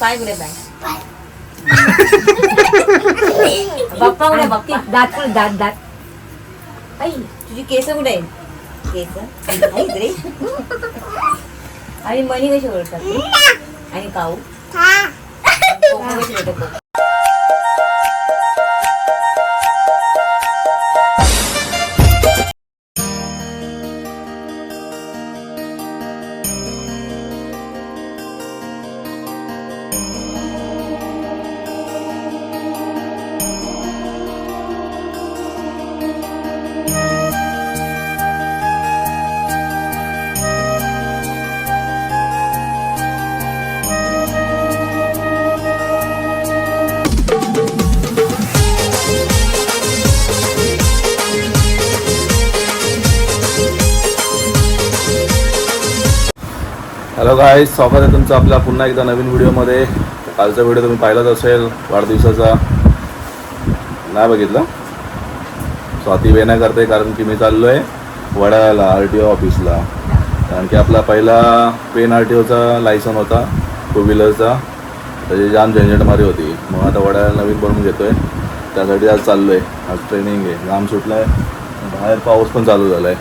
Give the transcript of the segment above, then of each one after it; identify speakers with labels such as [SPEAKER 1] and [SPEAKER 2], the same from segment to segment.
[SPEAKER 1] पाय कुठे पाय बाप्पा कुठे बाप्पा
[SPEAKER 2] दात कुठे दात दात
[SPEAKER 1] आई तुझी केस कुठे आहेत केस आई रे आणि मणी कशी ओळखतात? आणि काऊ कशी ओळखतात?
[SPEAKER 3] हॅलो काय स्वागत आहे तुमचं आपल्या पुन्हा एकदा नवीन व्हिडिओमध्ये. कालचा व्हिडिओ तुम्ही पाहिलाच असेल. वाढदिवसाचा. नाही बघितलं? स्वाती वेना करते कारण की मी चाललो आहे वडाळ्याला आर टी ओ ऑफिसला. कारण की आपला पहिला पेन आर टी ओचा लायसन होता टू व्हीलरचा त्याची जाम झंझटमारी होती. मग आता वडाळ्याला नवीन बनवून घेतो आहे त्यासाठी आज चाललो आहे आज ट्रेनिंग आहे. घाम सुटला आहे बाहेर पाऊस पण चालू झाला आहे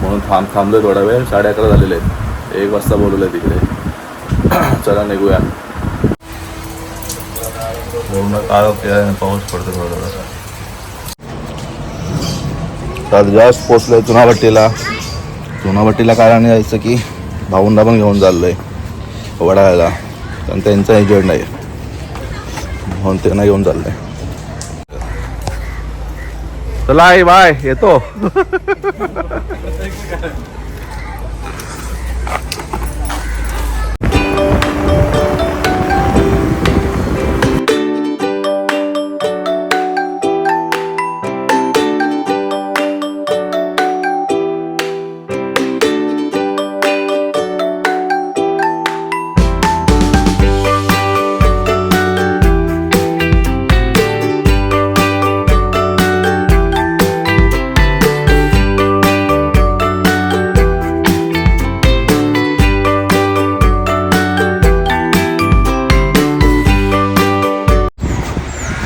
[SPEAKER 3] म्हणून थांब थांबलो थोडा वेळ. साडे अकरा झालेले आहेत. एक वाजता बोलवलं आहे तिकडे. चला निघूया. पूर्ण काळ पाऊस पडतो थोडा तर जस्ट पोचलोय चुनाभट्टीला. चुनाभट्टीला कारण जायचं की भाऊंना पण घेऊन चाललोय वडाळ्याला कारण त्यांचा एजंट आहे म्हणून त्यांना घेऊन चाललंय. चला आई बाय. येतो.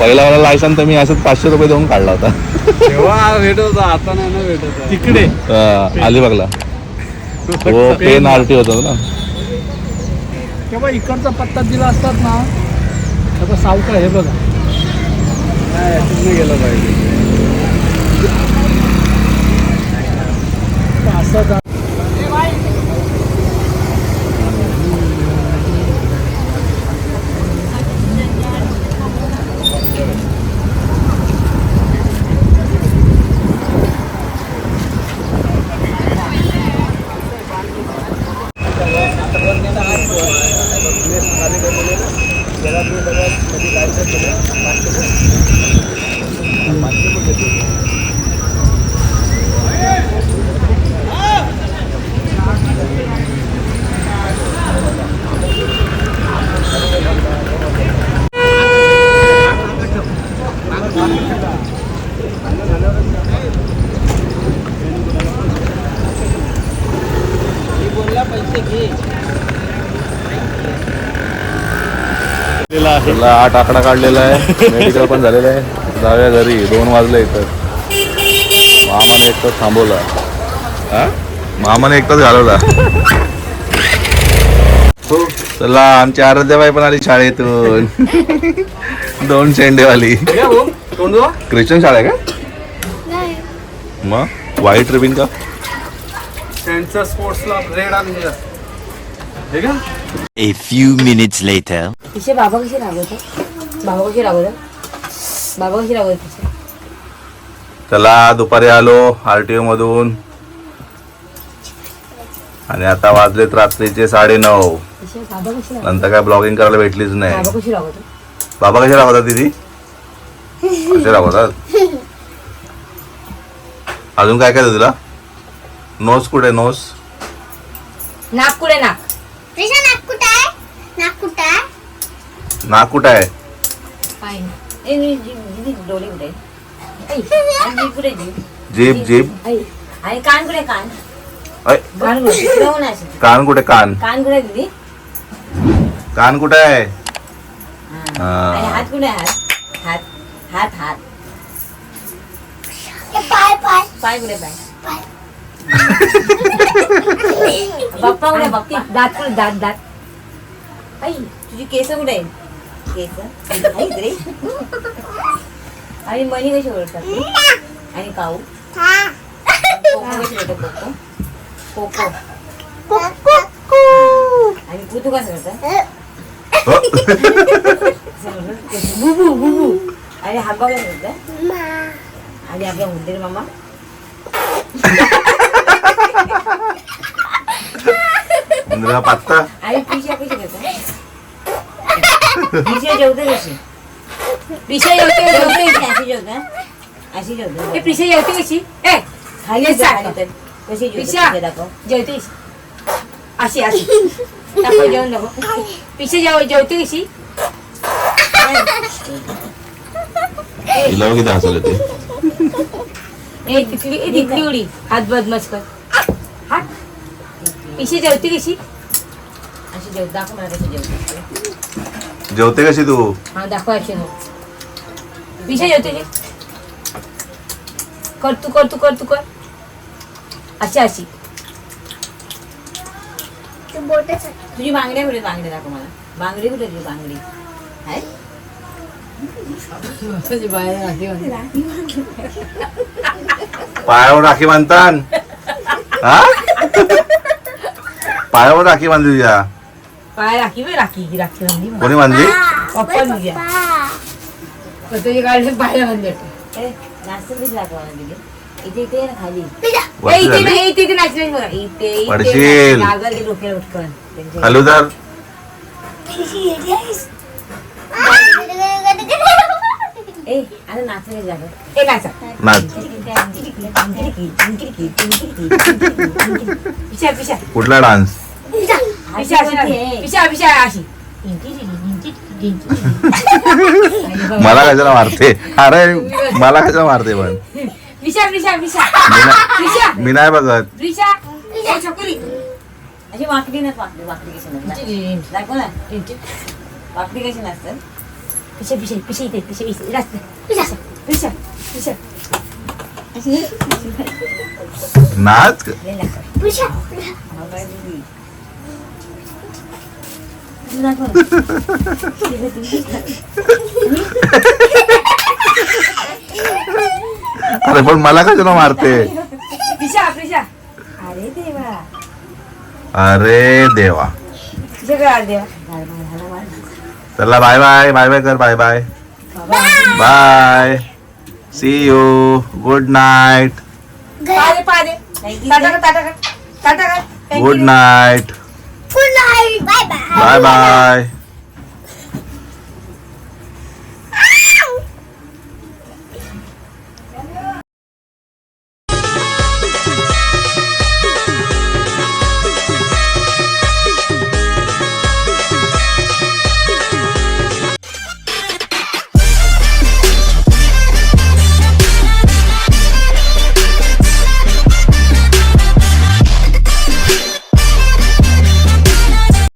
[SPEAKER 3] पहिला वाला लायसन तर मी असंच पाचशे रुपये देऊन काढला होता.
[SPEAKER 4] तेव्हा भेटत होता आता नाही ना भेटत आहे. तिकडे?
[SPEAKER 3] अलिबागला. हो पेन. आर टी होता ना.
[SPEAKER 4] तेव्हा इकडचा पत्ता दिला असतात ना तेव्हा सावका हे बघा. नाही गेलं पाहिजे. असं
[SPEAKER 3] आठ आकडा काढलेला आहे. मेडिकल पण झालेलं आहे. जाऊया घरी. दोन वाजले इथं. मामाने एक तास थांबवला. हा? मामाने एक तास घालवला. चला आमची आराध्याबाई पण आली शाळेतून. दोन शेंडेवाली. ख्रिश्चन शाळा आहे का? मग? व्हाईट रिबिन का?
[SPEAKER 4] त्यांचा स्पोर्ट्सला रेड आणि हे असतं.
[SPEAKER 5] A few minutes later.
[SPEAKER 1] तिचे बाबा कशी रागवतात बाबा कशी रागवतात बाबा कशी रागवतात तिचे
[SPEAKER 3] चला दुपारी आलो आर टी ओ मधून. आणि आता वाजलेत रात्रीचे साडे नऊ
[SPEAKER 1] तिचे बाबा कशी रागवतात
[SPEAKER 3] नंतर काय ब्लॉगिंग करायला भेटलीच नाही.
[SPEAKER 1] बाबा कशी रागवतात
[SPEAKER 3] बाबा कसे रागवतात दिदी? कसे रागवतात अजून काय काय तुला? नोस कुठे नोस?
[SPEAKER 1] नाक कुठे नाक
[SPEAKER 6] त्रिशा नाक कुठं आहे नाक कुठं आहे
[SPEAKER 3] नाक कुठे आहे
[SPEAKER 1] पाय ए, नी- कुठे आहे, जीभ आई, आणि कान कुठे आहे, कान कान कुठे? आहे?
[SPEAKER 3] कान कुठे कान?
[SPEAKER 1] कान कुठे आहे, दीदी?
[SPEAKER 3] कान कुठे आहे? हा.
[SPEAKER 1] हात कुठे हात हात हात हात.
[SPEAKER 6] पाय पाय.
[SPEAKER 1] पाय कुठे पाय? बाप्पा कुठे बाप्पा?
[SPEAKER 2] दात कुठे दात दात.
[SPEAKER 1] आई तुझी केस कुठे आहेत केस आहेत रे आणि मणी कशी ओळखतात तू? आणि काऊ
[SPEAKER 6] हा
[SPEAKER 1] कोको कशी ओळखतात कोको कोको
[SPEAKER 6] कुकू
[SPEAKER 1] आणि कुतू कसं करतात
[SPEAKER 3] हो.
[SPEAKER 1] बुबू बुबू आणि हांबा कसं करतात
[SPEAKER 6] मा
[SPEAKER 1] आणि आपल्या उंदीर मामा
[SPEAKER 3] उंदरा पत्ता
[SPEAKER 1] आणि पिशा कशी करतात पिशा जेवते कशी?
[SPEAKER 2] पिशा जेवते जेवते
[SPEAKER 1] अशी जेवतात अशी जेवतात
[SPEAKER 2] ए पिशा जेवते कशी? ए
[SPEAKER 1] खाली
[SPEAKER 2] हे
[SPEAKER 1] जा. खाली तर. कशी
[SPEAKER 2] पिशा.
[SPEAKER 1] जेवते दाखव.
[SPEAKER 2] जेवते कशी? अशी अशी. दाखव जेवण दाखव. पिशा जेव जेवते कशी?
[SPEAKER 3] तिला बघ किती हसवलं ते
[SPEAKER 2] ए तिथली ए तिथली उडी. हात बदमाश कर. हात. पिशा जेवते कशी?
[SPEAKER 1] अशी जेव दाखव मला कशी जेवते
[SPEAKER 3] जेवते कशी तू
[SPEAKER 2] हा दाखव ऍक्शन पिशा जेवते कशी कर तू कर तू कर तू कर अशी अशी
[SPEAKER 6] ते बोटच
[SPEAKER 1] तुझी बांगड्या कुठे बांगड्या दाखव मला बांगडी कुठे तुझी बांगडी आहे
[SPEAKER 3] पायावर राखी बांधतान हा पायावर राखी बांधली तुझ्या
[SPEAKER 2] पाय राखी बे राखी ही राखी बांधली.
[SPEAKER 3] कोणी बांधली
[SPEAKER 2] पप्पा काढले बांधले
[SPEAKER 1] इथे इथे खाली
[SPEAKER 2] इथे इथे इथे नाचले बघा इथे इथे. लागल ते डोक्याला उठकन
[SPEAKER 1] ए आता
[SPEAKER 2] ए नाचा
[SPEAKER 3] नाच कुठला डान्स
[SPEAKER 2] पिशा अशी नाच. पिशा पिशा अशी
[SPEAKER 3] मला कशाला मारते अरे मला कशाला मारते पण
[SPEAKER 2] पिशा पिशा पिशा
[SPEAKER 3] मी ना-
[SPEAKER 2] पिशा
[SPEAKER 3] मी नाही बघत
[SPEAKER 2] पिशा ए,
[SPEAKER 1] अशी वाकडी ना वाकडी वाकडी कशी नसतात दाखव ना वाकडी कशी नसतात
[SPEAKER 2] पिशा पिशा पिशा इथे पिशा इथे. पिशा पिशा पिशा
[SPEAKER 3] नाच अरे पण मला कशाला मारते?
[SPEAKER 1] अरे देवा.
[SPEAKER 3] अरे देवा. चला बाय बाय बाय बाय कर bye bye. Bye. See you good night
[SPEAKER 2] पादे पादे
[SPEAKER 1] Thank you.
[SPEAKER 2] टाटा कर टाटा कर टाटा कर
[SPEAKER 3] good night
[SPEAKER 6] good night bye bye
[SPEAKER 3] bye bye